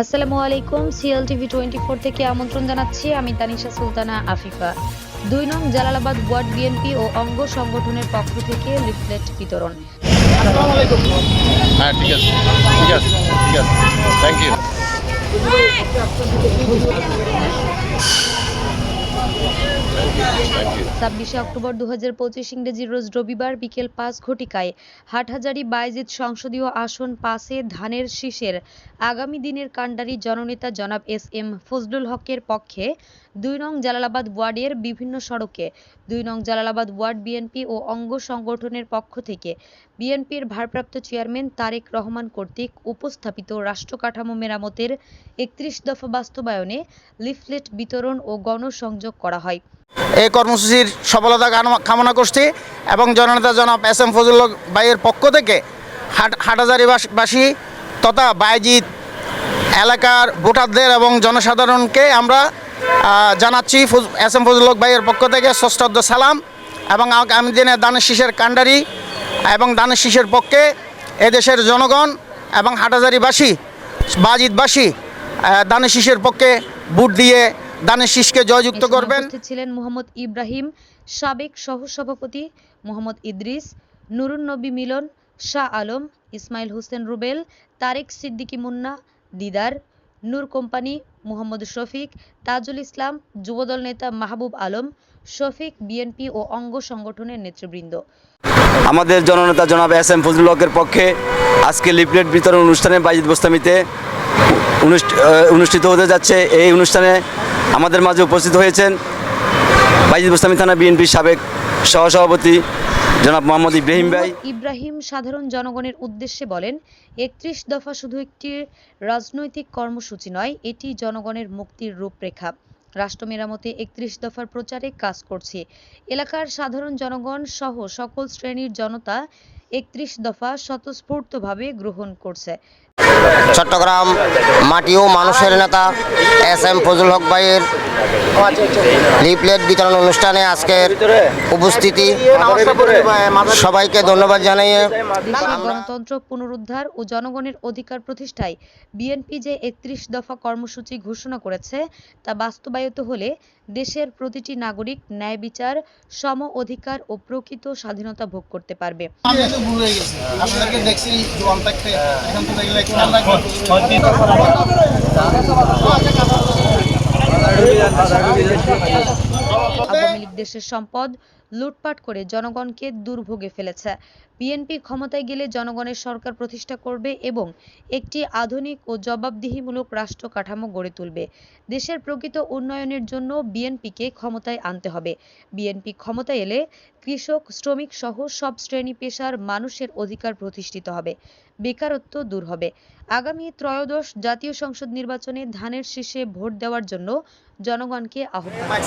আসসালামু আলাইকুম CL TV twenty four থেকে আমন্ত্রণ জানাচ্ছি। আমি তানিশা সুলতানা আফিফা। দুই নং জালালাবাদ ওয়ার্ড বিএনপি ও অঙ্গ সংগঠনের পক্ষ থেকে লিফলেট বিতরণ। হ্যাঁ ঠিক আছে। ঠিক আছে ঠিক আছে। থ্যাংক ইউ থ্যাংক ইউ ছাব্বিশে অক্টোবর দু হাজার পঁচিশ ইংরেজি রোজ রবিবার বিকেল পাঁচ ঘটিকায় হাটহাজারি বাইজিদ সংসদীয় আসন পাশে ধানের শীষের আগামী দিনের কাণ্ডারি জননেতা জনাব এস এম ফজলুল হকের পক্ষে দুই নং জালালাবাদ ওয়ার্ডের বিভিন্ন সড়কে, দুই নং জালালাবাদ ওয়ার্ড বিএনপি ও অঙ্গ সংগঠনের পক্ষ থেকে বিএনপির ভারপ্রাপ্ত চেয়ারম্যান তারেক রহমান কর্তৃক উপস্থাপিত রাষ্ট্রকাঠামো মেরামতের একত্রিশ দফা বাস্তবায়নে লিফলেট বিতরণ ও গণসংযোগ করা হয়। এই কর্মসূচির সফলতা কামনা- করছি এবং জননেতা জনাব এস এম ফজল ভাইয়ের পক্ষ থেকে হাট হাটাজারি বাস- তথা বাইজিৎ এলাকার ভোটারদের এবং জনসাধারণকে আমরা জানাচ্ছি এস এম ফজল ভাইয়ের পক্ষ থেকে ষষ্ঠদ্দ সালাম এবং আগামী দিনে দানের শীষের কাণ্ডারি এবং দানের শীষের পক্ষে এদেশের জনগণ এবং হাটাজারিবাসী বাজিতবাসী দানের শীষের পক্ষে ভোট দিয়ে দানের শীষকে জয়যুক্ত করবেন। ছিলেন মোহাম্মদ ইব্রাহিম সাবেক সহসভাপতি মোহাম্মদ ইদ্রিস নুরুন নবী মিলন শাহ আলম ইসমাইল হোসেন রুবেল তারেক সিদ্দিকী মুন্না দিদার নূর কোম্পানি মোহাম্মদ শফিক তাজুল ইসলাম যুবদল নেতা মাহবুব আলম শফিক বিএনপি ও অঙ্গ সংগঠনের নেতৃবৃন্দ। আমাদের জননেতা জনাব এস এম ফজলুল হকের পক্ষে আজকে লিফলেট বিতরণ অনুষ্ঠানে বাইজিদ বোস্তামিতে অনুষ্ঠিত হতে যাচ্ছে। এই অনুষ্ঠানে আমাদের মাঝে উপস্থিত হয়েছেন বাইজিদ বোস্তামি থানা বিএনপির সাবেক সহসভাপতি জনাব মোহাম্মদ ইব্রাহিম ভাই। ইব্রাহিম সাধারণ জনগণের উদ্দেশ্যে বলেন, একত্রিশ দফা শুধু একটি রাজনৈতিক কর্মসূচি নয়, এটি জনগণের মুক্তির রূপরেখা। রাষ্ট্র মেরামতে একত্রিশ দফার প্রচারে কাজ করছে। এলাকার সাধারণ জনগণ সহ সকল শ্রেণির জনতা একত্রিশ দফা স্বতঃস্ফূর্তভাবে গ্রহণ করছে। চট্টগ্রাম মাটি ও মানুষের নেতা এস এম ফজল হক ভাইয়ের লিফলেট বিতরণ অনুষ্ঠানে আজকের উপস্থিতি। সবাইকে ধন্যবাদ জানিয়ে গণতন্ত্র পুনরুদ্ধার ও জনগণের অধিকার প্রতিষ্ঠায় বিএনপি যে একত্রিশ দফা কর্মসূচি ঘোষণা করেছে তা বাস্তবায়িত হলে দেশের প্রতিটি নাগরিক ন্যায় বিচার সম অধিকার ও প্রকৃত স্বাধীনতা ভোগ করতে পারবে। আওয়ামী লীগ দেশের সম্পদ লুটপাট করে জনগণকে দুর্ভোগে ফেলেছে। বিএনপি ক্ষমতায় গেলে জনগণের সরকার প্রতিষ্ঠা করবে এবং একটি আধুনিক ও জবাবদিহিমূলক রাষ্ট্র কাঠামো গড়ে তুলবে। দেশের প্রকৃত উন্নয়নের জন্য বিএনপিকে ক্ষমতায় আনতে হবে। বিএনপি ক্ষমতায় এলে কৃষক, শ্রমিক সহ সব শ্রেণি পেশার মানুষের অধিকার প্রতিষ্ঠিত হবে, বেকারত্ব দূর হবে। আগামী ত্রয়োদশ জাতীয় সংসদ নির্বাচনে ধানের শীষে ভোট দেওয়ার জন্য জনগণকে আহ্বান।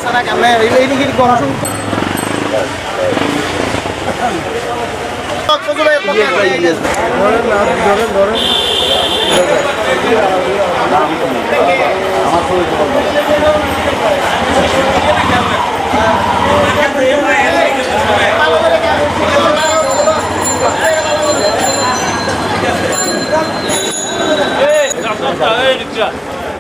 Hey, Dr. Hey, Dr.